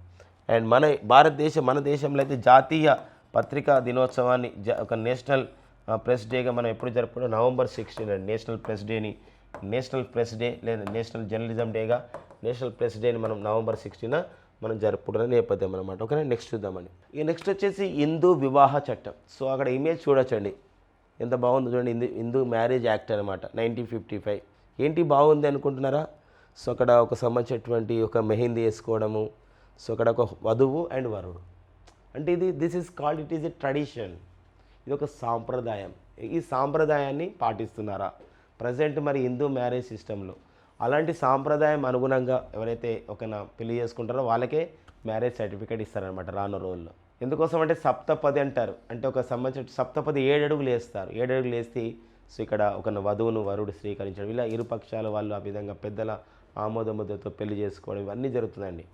అండ్ మన భారతదేశం మన దేశంలో అయితే జాతీయ పత్రికా దినోత్సవాన్ని జ ఒక నేషనల్ ప్రెస్ డేగా మనం ఎప్పుడు జరుపుకుంటాం? నవంబర్ సిక్స్టీన్ అండి. నేషనల్ ప్రెస్ డేని నేషనల్ ప్రెస్ డే లేదా నేషనల్ జర్నలిజం డేగా నేషనల్ ప్రెస్ డేని మనం నవంబర్ సిక్స్టీన మనం జరుపుకుంటున్న నేపథ్యం అనమాట ఓకేనా నెక్స్ట్ చూద్దామండి. ఇక నెక్స్ట్ వచ్చేసి హిందూ వివాహ చట్టం. సో అక్కడ ఇమేజ్ చూడొచ్చండి. ఎంత బాగుంది చూడండి. హిందూ హిందూ మ్యారేజ్ యాక్ట్ అనమాట నైన్టీన్ ఫిఫ్టీ ఫైవ్ ఏంటి బాగుంది అనుకుంటున్నారా? సో అక్కడ ఒక సంబంధించినటువంటి ఒక మెహందీ వేసుకోవడము. సో అక్కడ ఒక వధువు అండ్ వరుడు. అంటే ఇది this is called it is a tradition ఇది ఒక సాంప్రదాయం. ఈ సాంప్రదాయాన్ని పాటిస్తున్నారా? ప్రజెంట్ మరి హిందూ మ్యారేజ్ సిస్టంలో అలాంటి సాంప్రదాయం అనుగుణంగా ఎవరైతే ఒక పెళ్ళి చేసుకుంటారో వాళ్ళకే మ్యారేజ్ సర్టిఫికేట్ ఇస్తారనమాట రాను రోజుల్లో. ఎందుకోసం అంటే సప్తపది అంటారు. అంటే ఒక సంబంధించిన సప్తపది ఏడు అడుగులు వేస్తారు. ఏడు అడుగులు వేస్తే సో ఇక్కడ ఒక వధువును వరుడు స్వీకరించడం ఇలా ఇరుపక్షాల వాళ్ళు ఆ విధంగా పెద్దల ఆమోదముద్రతో పెళ్ళి చేసుకోవడం ఇవన్నీ జరుగుతుందండి.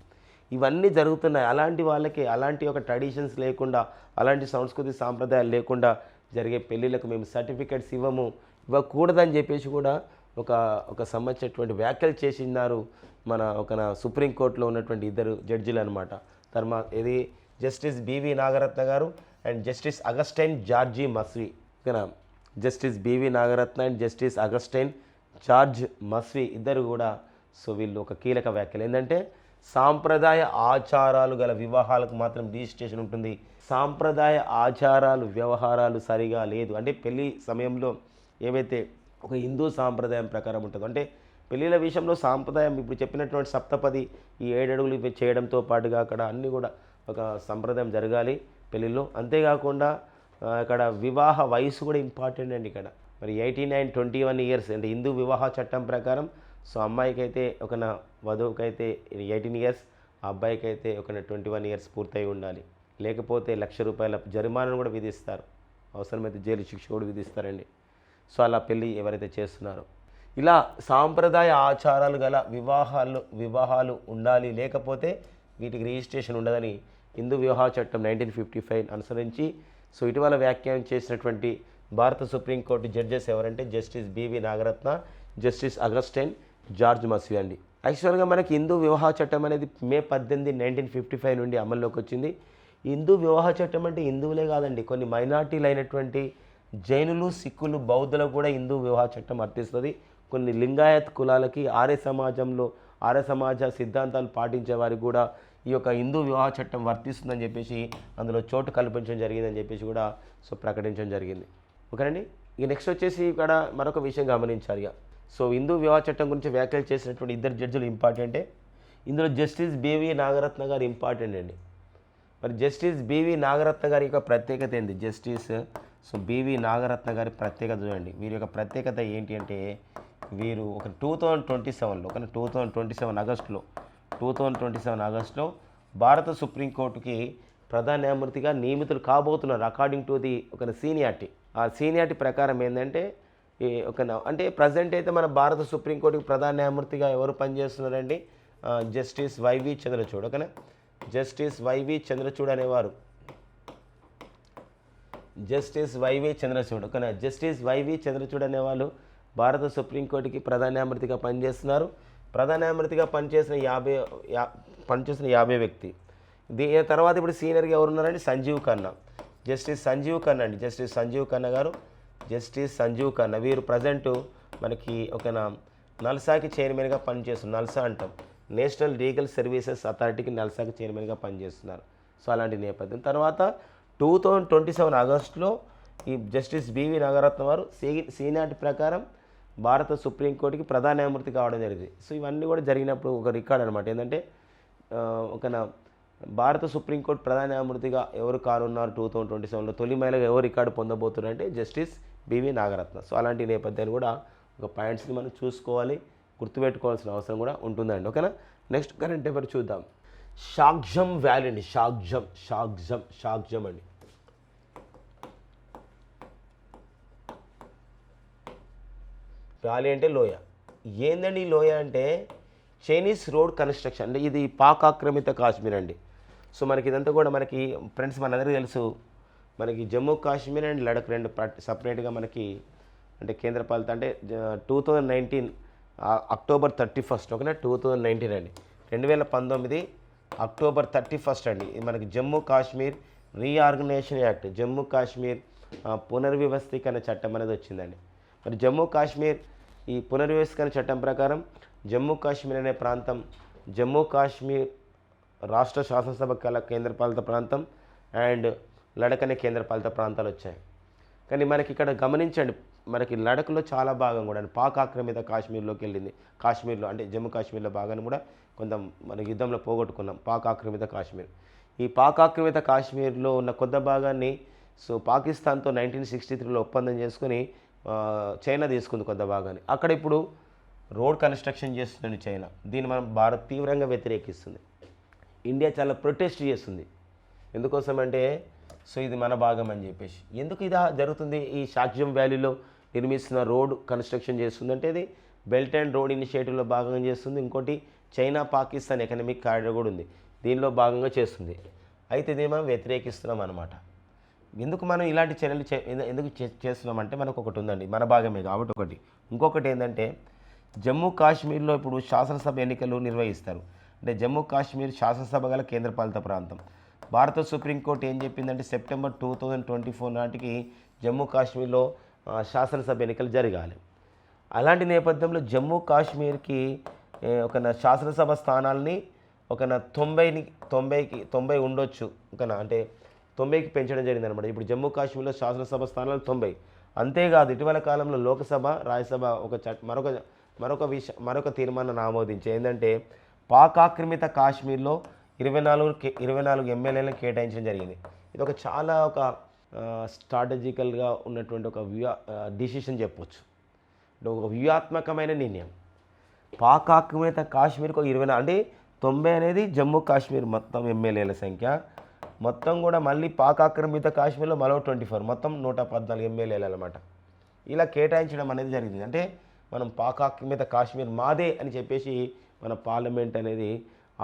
ఇవన్నీ జరుగుతున్నాయి. అలాంటి వాళ్ళకి అలాంటి ఒక ట్రెడిషన్స్ లేకుండా అలాంటి సంస్కృతి సాంప్రదాయాలు లేకుండా జరిగే పెళ్ళిళ్ళకు మేము సర్టిఫికెట్స్ ఇవ్వము ఇవ్వకూడదని చెప్పేసి కూడా ఒక ఒక సంబంధించినటువంటి వ్యాఖ్యలు చేసినారు మన ఒక సుప్రీంకోర్టులో ఉన్నటువంటి ఇద్దరు జడ్జిలు అనమాట తర్మా ఇది justice BV Nagarathna garu and justice Augustine George Masih. ఓకేనా? Justice BV Nagarathna and justice Augustine George Masih ఇద్దరు కూడా సో వీళ్ళు ఒక కీలక వ్యాఖ్యలు. ఏంటంటే సాంప్రదాయ ఆచారాలు గల వివాహాలకు మాత్రం రిజిస్ట్రేషన్ ఉంటుంది. సాంప్రదాయ ఆచారాలు వ్యవహారాలు సరిగా లేదు. అంటే పెళ్ళి సమయంలో ఏవైతే ఒక హిందూ సాంప్రదాయం ప్రకారం ఉంటుంది. అంటే పెళ్ళిళ్ళ విషయంలో సాంప్రదాయం ఇప్పుడు చెప్పినటువంటి సప్తపది ఈ ఏడడుగులు చేయడంతో పాటుగా అక్కడ అన్నీ కూడా ఒక సంప్రదాయం జరగాలి పెళ్ళిళ్ళు. అంతేకాకుండా అక్కడ వివాహ వయసు కూడా ఇంపార్టెంట్ అండి ఇక్కడ. మరి eighty nine twenty one years అంటే హిందూ వివాహ చట్టం ప్రకారం సో అమ్మాయికి అయితే ఒక నా ఎయిటీన్ ఇయర్స్ ఆ అబ్బాయికి అయితే ఒక ట్వంటీ వన్ ఇయర్స్ పూర్తయి ఉండాలి. లేకపోతే లక్ష రూపాయల జరిమానాను కూడా విధిస్తారు. అవసరమైతే జైలు శిక్ష కూడా విధిస్తారండి. సో అలా పెళ్ళి ఎవరైతే చేస్తున్నారో. ఇలా సాంప్రదాయ ఆచారాలు గల వివాహాలు వివాహాలు ఉండాలి లేకపోతే వీటికి రిజిస్ట్రేషన్ ఉండదని హిందూ వివాహ చట్టం నైన్టీన్ ఫిఫ్టీ ఫైవ్ అనుసరించి సో ఇటీవల వ్యాఖ్యానం చేసినటువంటి భారత సుప్రీంకోర్టు జడ్జెస్ ఎవరంటే justice BV Nagarathna justice Augustine George Masih అండి. యాక్చువల్గా మనకి హిందూ వివాహ చట్టం అనేది మే పద్దెనిమిది నైన్టీన్ ఫిఫ్టీ ఫైవ్ నుండి అమల్లోకి వచ్చింది. హిందూ వివాహ చట్టం అంటే హిందువులే కాదండి కొన్ని మైనార్టీలు అయినటువంటి జైనులు సిక్కులు బౌద్ధులకు కూడా హిందూ వివాహ చట్టం వర్తిస్తుంది. కొన్ని లింగాయత్ కులాలకి ఆర్య సమాజంలో ఆర్య సమాజ సిద్ధాంతాలు పాటించే వారికి కూడా ఈ యొక్క హిందూ వివాహ చట్టం వర్తిస్తుందని చెప్పేసి అందులో చోటు కల్పించడం జరిగిందని చెప్పేసి కూడా సో ప్రకటించడం జరిగింది. ఓకేనండి? ఇక నెక్స్ట్ వచ్చేసి ఇక్కడ మరొక విషయం గమనించాలి ఇక. సో హిందూ వివాహ చట్టం గురించి వ్యాఖ్యలు చేసినటువంటి ఇద్దరు జడ్జిలు ఇంపార్టెంటే ఇందులో జస్టిస్ బీవీ నాగరత్న గారు ఇంపార్టెంట్ అండి. మరి జస్టిస్ బీవీ నాగరత్న గారి యొక్క ప్రత్యేకత ఏంది? జస్టిస్ సో బీవీ నాగరత్న గారి ప్రత్యేకత చూడండి. వీరి యొక్క ప్రత్యేకత ఏంటి అంటే వీరు ఒక టూ థౌజండ్ ట్వంటీ సెవెన్లో కానీ టూ థౌజండ్ ట్వంటీ సెవెన్ ఆగస్టులో టూ థౌజండ్ ట్వంటీ సెవెన్ ఆగస్టులో భారత సుప్రీంకోర్టుకి ప్రధాన న్యాయమూర్తిగా నియమితులు కాబోతున్నారు. అకార్డింగ్ టు ది ఒక సీనియారిటీ. ఆ సీనియారిటీ ప్రకారం ఏంటంటే ఈ ఒక అంటే ప్రజెంట్ అయితే మన భారత సుప్రీంకోర్టుకి ప్రధాన న్యాయమూర్తిగా ఎవరు పనిచేస్తున్నారండి? Justice YV Chandrachud. ఓకేనా? జస్టిస్ వైవి చంద్రచూడ్ అనేవారు. Justice YV Chandrachud. కానీ జస్టిస్ వైవి చంద్రచూడ్ అనేవాళ్ళు భారత సుప్రీంకోర్టుకి ప్రధాన న్యాయమూర్తిగా పనిచేస్తున్నారు. ప్రధాన న్యాయమూర్తిగా పనిచేసిన యాభై యా పనిచేసిన యాభై వ్యక్తి. దీని తర్వాత ఇప్పుడు సీనియర్గా ఎవరు ఉన్నారండి సంజీవ్ ఖన్నా. జస్టిస్ సంజీవ్ ఖన్నా అండి. జస్టిస్ సంజీవ్ ఖన్నా గారు జస్టిస్ సంజీవ్ ఖన్నా. వీరు ప్రజెంటు మనకి ఒక నల్సాకి చైర్మన్గా పనిచేస్తున్నారు. నల్సా అంటాం. నేషనల్ లీగల్ సర్వీసెస్ అథారిటీకి నల్సాకి చైర్మన్గా పనిచేస్తున్నారు. సో అలాంటి నేపథ్యం. తర్వాత టూ థౌజండ్ ట్వంటీ సెవెన్ ఆగస్టులో ఈ జస్టిస్ బివి నాగరత్న వారు సీ సీనాటి ప్రకారం భారత సుప్రీంకోర్టుకి ప్రధాన న్యాయమూర్తి కావడం జరిగింది. సో ఇవన్నీ కూడా జరిగినప్పుడు ఒక రికార్డ్ అనమాట ఏంటంటే ఒక భారత సుప్రీంకోర్టు ప్రధాన న్యాయమూర్తిగా ఎవరు కానున్నారు టూ థౌజండ్ ట్వంటీ సెవెన్లో? తొలి మహిళగా ఎవరు రికార్డు పొందబోతున్నారంటే జస్టిస్ బివి నాగరత్న. సో అలాంటి నేపథ్యాన్ని కూడా ఒక పాయింట్స్ని మనం చూసుకోవాలి గుర్తుపెట్టుకోవాల్సిన అవసరం కూడా ఉంటుందండి. ఓకేనా? నెక్స్ట్ కరెంట్ ఎవరు చూద్దాం. షాగ్జమ్ వ్యాలీ అండి షాగ్జమ్ షాగ్జమ్ షాగ్జమ్ అండి. వ్యాలీ అంటే లోయ. ఏందండి ఈ లోయ అంటే? చైనీస్ రోడ్ కన్స్ట్రక్షన్ అంటే ఇది పాక్ ఆక్రమిత కాశ్మీర్ అండి. సో మనకి ఇదంతా కూడా మనకి ఫ్రెండ్స్ మనందరికీ తెలుసు. మనకి జమ్మూ కాశ్మీర్ అండ్ లడఖ్ రెండు సపరేట్గా మనకి అంటే కేంద్రపాలిత అంటే two thousand nineteen October thirty first ఓకేనా? టూ థౌజండ్ నైన్టీన్ అండి. రెండు వేల పంతొమ్మిది అక్టోబర్ థర్టీ ఫస్ట్ అండి. మనకి జమ్మూ కాశ్మీర్ రీఆర్గనైజేషన్ యాక్ట్ జమ్మూ కాశ్మీర్ పునర్వ్యవస్థీకరణ చట్టం అనేది వచ్చిందండి. మరి జమ్మూ కాశ్మీర్ ఈ పునర్వ్యవస్థీకరణ చట్టం ప్రకారం జమ్మూ కాశ్మీర్ అనే ప్రాంతం జమ్మూ కాశ్మీర్ రాష్ట్ర శాసనసభ కల కేంద్రపాలిత ప్రాంతం అండ్ లడక్ అనే కేంద్రపాలిత ప్రాంతాలు వచ్చాయి. కానీ మనకి ఇక్కడ గమనించండి మనకి లడఖ్లో చాలా భాగం కూడా పాక్ ఆక్రమిత కాశ్మీర్లోకి వెళ్ళింది. కాశ్మీర్లో అంటే జమ్మూ కాశ్మీర్లో భాగాన్ని కూడా కొంత మన యుద్ధంలో పోగొట్టుకున్నాం పాక్ ఆక్రమిత కాశ్మీర్. ఈ పాక్ ఆక్రమిత కాశ్మీర్లో ఉన్న కొంత భాగాన్ని సో పాకిస్తాన్తో నైన్టీన్ సిక్స్టీ త్రీలో ఒప్పందం చేసుకుని చైనా తీసుకుంది కొంత భాగాన్ని. అక్కడ ఇప్పుడు రోడ్ కన్స్ట్రక్షన్ చేస్తుంది చైనా. దీన్ని మనం భారత్ తీవ్రంగా వ్యతిరేకిస్తుంది. ఇండియా చాలా ప్రొటెస్ట్ చేస్తుంది. ఎందుకోసం అంటే సో ఇది మన భాగం అని చెప్పేసి. ఎందుకు ఇది జరుగుతుంది? ఈ షాక్జమ్ వ్యాలీలో నిర్మిస్తున్న రోడ్ కన్స్ట్రక్షన్ చేస్తుంది. అంటే ఇది బెల్ట్ అండ్ రోడ్ ఇనిషియేటివ్లో భాగంగా చేస్తుంది. ఇంకోటి చైనా పాకిస్తాన్ ఎకనామిక్ కారిడార్ కూడా ఉంది. దీనిలో భాగంగా చేస్తుంది. అయితే దీన్ని మనం వ్యతిరేకిస్తున్నాం అనమాట ఎందుకు మనం ఇలాంటి చర్యలు చే- ఎందుకు చే- చేస్తున్నామంటే మనకు ఒకటి ఉందండి మన భాగమే కాబట్టి ఒకటి. ఇంకొకటి ఏంటంటే జమ్మూ కాశ్మీర్లో ఇప్పుడు శాసనసభ ఎన్నికలు నిర్వహిస్తారు. అంటే జమ్మూ కాశ్మీర్ శాసనసభ గల కేంద్రపాలిత ప్రాంతం. భారత సుప్రీంకోర్టు ఏం చెప్పిందంటే September two thousand twenty four నాటికి జమ్మూ కాశ్మీర్లో శాసనసభ ఎన్నికలు జరగాలి. అలాంటి నేపథ్యంలో జమ్మూ కాశ్మీర్కి ఒక శాసనసభ స్థానాల్ని ఒక తొంభైని తొంభైకి తొంభై ఉండొచ్చు. ఒక అంటే తొంభైకి పెంచడం జరిగిందనమాట ఇప్పుడు జమ్మూ కాశ్మీర్లో శాసనసభ స్థానాలు తొంభై. అంతేకాదు ఇటీవల కాలంలో లోక్సభ రాజ్యసభ ఒక మరొక మరొక విష మరొక తీర్మానాన్ని ఆమోదించి ఏంటంటే పాక్ ఆక్రమిత కాశ్మీర్లో ఇరవై నాలుగు ఇరవై నాలుగు ఎమ్మెల్యేలను కేటాయించడం జరిగింది. ఇది ఒక చాలా ఒక స్ట్రాటజికల్గా ఉన్నటువంటి ఒక వ్యూ డిసిషన్ చెప్పొచ్చు. ఒక వ్యూహాత్మకమైన నిర్ణయం. పాక్ ఆక్రమిత కాశ్మీర్కి ఒక ఇరవై అంటే తొంభై అనేది జమ్మూ కాశ్మీర్ మొత్తం ఎమ్మెల్యేల సంఖ్య. మొత్తం కూడా మళ్ళీ పాక్ ఆక్రమిత కాశ్మీర్లో మరో ట్వంటీ ఫోర్ మొత్తం నూట పద్నాలుగు ఎమ్మెల్యేలు అనమాట ఇలా కేటాయించడం అనేది జరిగింది. అంటే మనం పాక్ ఆక్రమిత కాశ్మీర్ మాదే అని చెప్పేసి మన పార్లమెంట్ అనేది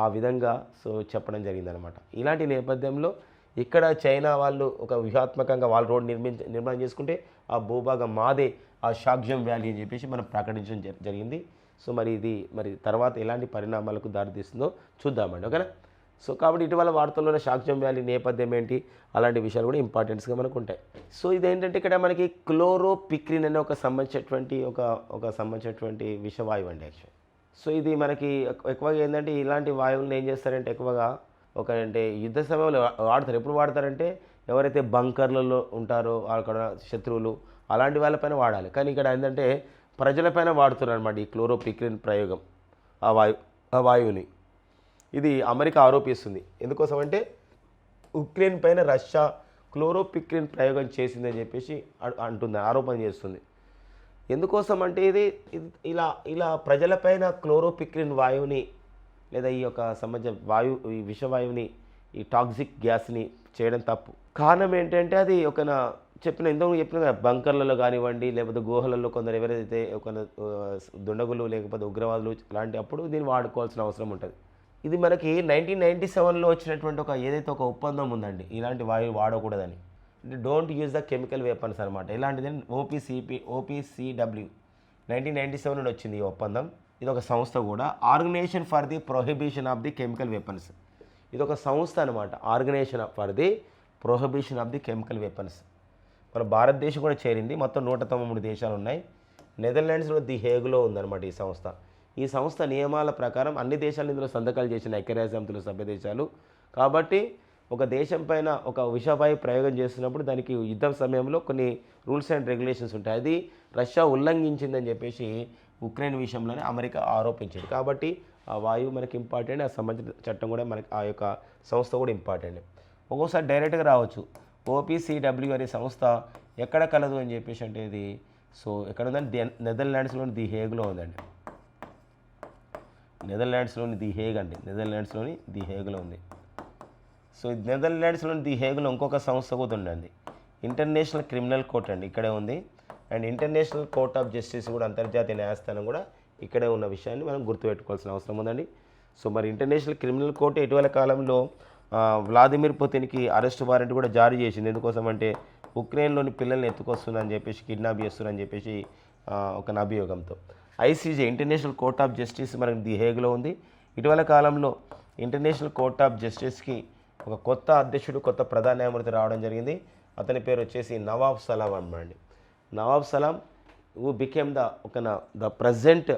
ఆ విధంగా సో చెప్పడం జరిగిందనమాట ఇలాంటి నేపథ్యంలో ఇక్కడ చైనా వాళ్ళు ఒక వ్యూహాత్మకంగా వాళ్ళ రోడ్ నిర్మించ నిర్మాణం చేసుకుంటే ఆ భూభాగం మాదే ఆ షాగ్జం వ్యాలీ అని చెప్పేసి మనం ప్రకటించడం జరిగింది. సో మరి ఇది మరి తర్వాత ఎలాంటి పరిణామాలకు దారితీస్తుందో చూద్దామండి. ఓకేనా? సో కాబట్టి ఇటీవల వార్తల్లో షాక్జం వ్యాలీ నేపథ్యం ఏంటి? అలాంటి విషయాలు కూడా ఇంపార్టెంట్స్గా మనకు ఉంటాయి. సో ఇదేంటంటే ఇక్కడ మనకి క్లోరోపిక్రిన్ అనే ఒక సంబంధించినటువంటి ఒక ఒక సంబంధించినటువంటి విషవాయువు అండి యాక్చువల్ సో ఇది మనకి ఎక్కువగా ఏంటంటే ఇలాంటి వాయువులను ఏం చేస్తారంటే ఎక్కువగా ఒక అంటే యుద్ధ సమయంలో వాడతారు. ఎప్పుడు వాడతారంటే ఎవరైతే బంకర్లలో ఉంటారో అక్కడ శత్రువులు అలాంటి వాళ్ళపైన వాడాలి. కానీ ఇక్కడ ఏంటంటే ప్రజలపైన వాడుతున్నారు అనమాట ఈ క్లోరోపిక్రిన్ ప్రయోగం. ఆ వాయు ఆ వాయువుని. ఇది అమెరికా ఆరోపిస్తుంది. ఎందుకోసం అంటే ఉక్రెయిన్ పైన రష్యా క్లోరోపిక్రిన్ ప్రయోగం చేసిందని చెప్పేసి అంటుంది ఆరోపణ చేస్తుంది. ఎందుకోసం అంటే ఇది ఇలా ఇలా ప్రజలపైన క్లోరోపిక్రిన్ వాయువుని లేదా ఈ యొక్క సమాజ వాయు ఈ విషవాయువుని ఈ టాక్సిక్ గ్యాస్ని చేయడం తప్పు. కారణం ఏంటంటే అది ఒక చెప్పిన ఇంతకు చెప్పిన కదా, బంకర్లలో కానివ్వండి లేకపోతే గుహలలో కొందరు ఎవరైతే ఒక దుండగులు లేకపోతే ఉగ్రవాదులు లాంటి అప్పుడు దీన్ని వాడుకోవాల్సిన అవసరం ఉంటుంది. ఇది మనకి నైన్టీన్ నైంటీ సెవెన్లో వచ్చినటువంటి ఒక ఏదైతే ఒక ఒప్పందం ఉందండి ఇలాంటి వాయువు వాడకూడదని. అంటే don't use the chemical weapons అనమాట ఇలాంటిది OPCP OPCW nineteen ninety seven నుండి వచ్చింది ఈ ఒప్పందం. ఇది ఒక సంస్థ కూడా. Organisation for the prohibition of the chemical weapons ఇది ఒక సంస్థ అనమాట organisation for the prohibition of the chemical weapons మన భారతదేశం కూడా చేరింది. మొత్తం నూట తొంభై మూడు దేశాలు ఉన్నాయి నెదర్లాండ్స్లో ది హేగులో ఉందన్నమాట ఈ సంస్థ. ఈ సంస్థ నియమాల ప్రకారం అన్ని దేశాలు ఇందులో సంతకాలు చేసిన ఐక్యరాజ్య సమితిలో సభ్య దేశాలు. కాబట్టి ఒక దేశం పైన ఒక విషవాయు ప్రయోగం చేస్తున్నప్పుడు దానికి యుద్ధం సమయంలో కొన్ని రూల్స్ అండ్ రెగ్యులేషన్స్ ఉంటాయి. అది రష్యా ఉల్లంఘించిందని చెప్పేసి ఉక్రెయిన్ విషయంలోనే అమెరికా ఆరోపించింది. కాబట్టి ఆ వాయువు మనకి ఇంపార్టెంట్ ఆ సంబంధించిన చట్టం కూడా మనకి ఆ యొక్క సంస్థ కూడా ఇంపార్టెంట్. ఒక్కోసారి డైరెక్ట్గా రావచ్చు. ఓపీసీడబ్ల్యూ అనే సంస్థ ఎక్కడ కలదు అని చెప్పేసి అంటే ఇది సో ఎక్కడ ఉందని నెదర్లాండ్స్లోని ది హేగ్లో ఉందండి. నెదర్లాండ్స్లోని ది హేగ్ అండి. నెదర్లాండ్స్లోని ది హేగ్లో ఉంది. సో నెదర్లాండ్స్లోని ది హేగ్లో ఇంకొక సంస్థ కూడా ఉండండి ఇంటర్నేషనల్ క్రిమినల్ కోర్ట్ అండి ఇక్కడే ఉంది. And international court of justice కూడా అంతర్జాతీయ న్యాయస్థానం కూడా ఇక్కడే ఉన్న విషయాన్ని మనం గుర్తుపెట్టుకోవాల్సిన అవసరం ఉందండి. సో మరి ఇంటర్నేషనల్ క్రిమినల్ కోర్టు ఇటీవల కాలంలో వ్లాదిమిర్ పుతిన్కి అరెస్ట్ వారెంట్ కూడా జారీ చేసింది. ఎందుకోసం అంటే ఉక్రెయిన్లోని పిల్లల్ని ఎత్తుకొస్తుందని చెప్పేసి కిడ్నాప్ చేస్తున్నారని చెప్పేసి ఒక అభియోగంతో. ICJ international court of justice మనకి ది హేగ్లో ఉంది. ఇటీవల కాలంలో ఇంటర్నేషనల్ కోర్ట్ ఆఫ్ జస్టిస్కి ఒక కొత్త అధ్యక్షుడు కొత్త ప్రధాన న్యాయమూర్తి రావడం జరిగింది. అతని పేరు వచ్చేసి Nawab Salam అనమాండి Nawab Salam who became the ఒక the present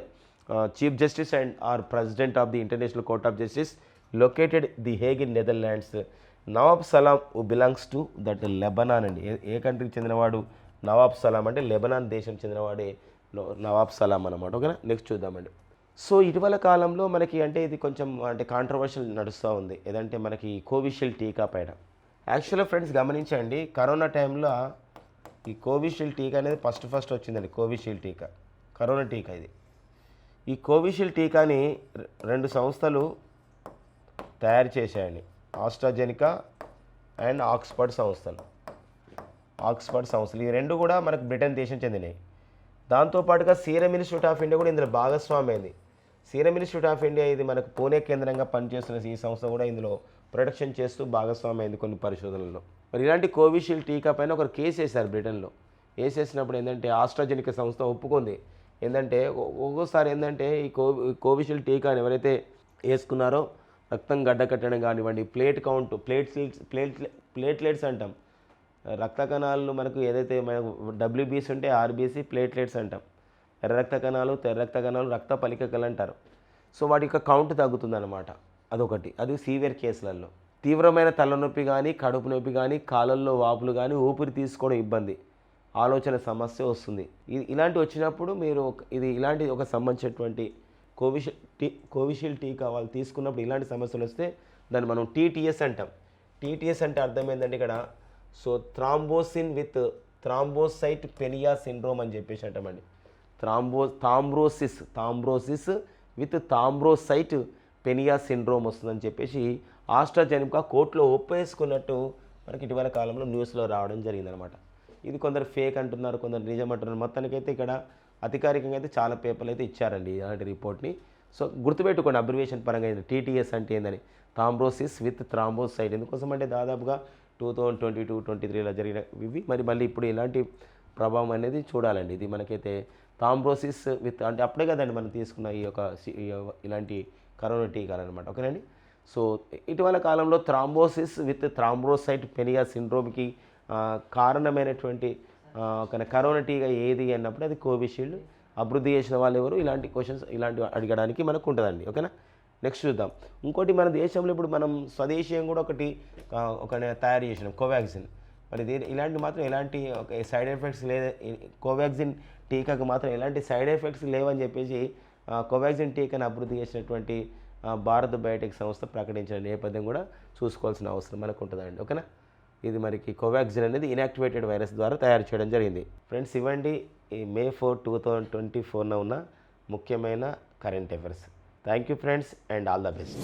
chief justice and are president of the international court of justice located the Hague in Netherlands Nawab Salam who belongs to that Lebanon అండి. ఏ- ఏ కంట్రీకి చెందినవాడు నవాబ్ సలాం అంటే? Lebanon దేశం చెందినవాడే నవాబ్ సలాం అనమాట ఓకేనా? Next చూద్దామండి. సో ఇటీవల కాలంలో మనకి అంటే ఇది కొంచెం అంటే కాంట్రవర్షియల్ నడుస్తూ ఉంది. ఏదంటే మనకి కోవిషీల్డ్ టీకా పైన. యాక్చువల్గా ఫ్రెండ్స్ గమనించండి కరోనా టైంలో ఈ కోవిషీల్డ్ టీకా అనేది ఫస్ట్ ఫస్ట్ వచ్చిందండి కోవిషీల్డ్ టీకా. కరోనా టీకా ఇది. ఈ కోవిషీల్డ్ టీకాని రెండు సంస్థలు తయారు చేశాయండి. ఆస్ట్రాజెనికా అండ్ ఆక్స్ఫర్డ్ సంస్థలు. ఆక్స్ఫర్డ్ సంస్థలు. ఈ రెండు కూడా మనకు బ్రిటన్ దేశం చెందినవి దాంతోపాటుగా సీరం ఇన్స్టిట్యూట్ ఆఫ్ ఇండియా కూడా ఇందులో భాగస్వామి అయింది సీరం ఇన్స్టిట్యూట్ ఆఫ్ ఇండియా ఇది మనకు పూణే కేంద్రంగా పనిచేస్తున్న ఈ సంస్థ కూడా ఇందులో ప్రొడక్షన్ చేస్తూ భాగస్వామి అయింది కొన్ని పరిశోధనల్లో. మరి ఇలాంటి కోవిషీల్డ్ టీకా పైన ఒక కేసు వేశారు బ్రిటన్లో. వేసేసినప్పుడు ఏంటంటే ఆస్ట్రాజెనిక సంస్థ ఒప్పుకుంది. ఏంటంటే ఒక్కోసారి ఏంటంటే ఈ కోవి కోవిషీల్డ్ టీకాని ఎవరైతే వేసుకున్నారో రక్తం గడ్డ కట్టడం కానివ్వండి plate count plates plate platelets అంటాం. రక్త కణాలు మనకు ఏదైతే మనకు డబ్ల్యూబీసీ ఉంటే ఆర్బీసీ ప్లేట్లెట్స్ అంటాం. ఎర్ర రక్త కణాలు తెర్ర రక్త కణాలు రక్త పలికకలు అంటారు. సో వాటి యొక్క కౌంట్ తగ్గుతుందన్నమాట. అదొకటి. అది సీవియర్ కేసులలో. తీవ్రమైన తలనొప్పి కానీ కడుపు నొప్పి కానీ కాళ్ళల్లో వాపులు కానీ ఊపిరి తీసుకోవడం ఇబ్బంది. ఆలోచన సమస్య వస్తుంది. ఇది ఇలాంటి వచ్చినప్పుడు మీరు ఇది ఇలాంటి ఒక సంబంధించినటువంటి కోవిషీల్డ్ టీ కోవిషీల్డ్ టీకా వాళ్ళు తీసుకున్నప్పుడు ఇలాంటి సమస్యలు వస్తే దాన్ని మనం టీటీఎస్ అంటాం. టీటీఎస్ అంటే అర్థం ఏంటంటే ఇక్కడ so thrombosis with thrombocytopenia syndrome అని చెప్పేసి అంటామండి. Thrombo thrombosis thrombosis with thrombocytopenia syndrome వస్తుందని చెప్పేసి ఆస్ట్రాజెనికా కోర్టులో ఒప్పేసుకున్నట్టు మనకి ఇటీవల కాలంలో న్యూస్లో రావడం జరిగిందనమాట. ఇది కొందరు ఫేక్ అంటున్నారు కొందరు నిజం అంటున్నారు. మొత్తానికైతే ఇక్కడ అధికారికంగా అయితే చాలా పేపర్లు అయితే ఇచ్చారండి ఇలాంటి రిపోర్ట్ని. సో గుర్తుపెట్టుకోండి అబ్రివేషన్ పరంగా టీటీఎస్ అంటే ఏందని. Thrombosis with thrombocyte. ఎందుకోసం అంటే దాదాపుగా two thousand twenty two twenty త్రీలో జరిగిన ఇవి. మరి మళ్ళీ ఇప్పుడు ఇలాంటి ప్రభావం అనేది చూడాలండి. ఇది మనకైతే థాంబ్రోసిస్ విత్ అంటే అప్పుడే కదండి మనం తీసుకున్న ఈ యొక్క ఇలాంటి కరోనా టీకాలు అనమాట ఓకేనండి? సో ఇటీవల కాలంలో థ్రాంబోసిస్ విత్ థ్రాంబ్రోసైట్ పెనియా సిండ్రోమ్కి కారణమైనటువంటి ఒక కరోనా టీకా ఏది అన్నప్పుడు అది కోవిషీల్డ్ అభివృద్ధి చేసిన వాళ్ళు ఎవరు? ఇలాంటి క్వశ్చన్స్ ఇలాంటి అడగడానికి మనకు ఉంటుందండి. ఓకేనా? నెక్స్ట్ చూద్దాం. ఇంకోటి మన దేశంలో ఇప్పుడు మనం స్వదేశీయం కూడా ఒకటి ఒక తయారు చేసినాం కోవాక్సిన్. మరి దీని ఇలాంటి మాత్రం ఎలాంటి ఒక సైడ్ ఎఫెక్ట్స్ లేదు కోవాక్సిన్ టీకాకు మాత్రం ఎలాంటి సైడ్ ఎఫెక్ట్స్ లేవని చెప్పేసి కోవాక్సిన్ టీకాను అభివృద్ధి చేసినటువంటి భారత్ బయోటెక్ సంస్థ ప్రకటించిన నేపథ్యం కూడా చూసుకోవాల్సిన అవసరం మనకు ఉంటుందండి. ఓకేనా? ఇది మనకి కోవాక్సిన్ అనేది ఇనాక్టివేటెడ్ వైరస్ ద్వారా తయారు చేయడం జరిగింది. ఫ్రెండ్స్ ఇవ్వండి. ఈ May four two thousand twenty ఫోర్న ఉన్న ముఖ్యమైన current affairs. Thank you friends and all the best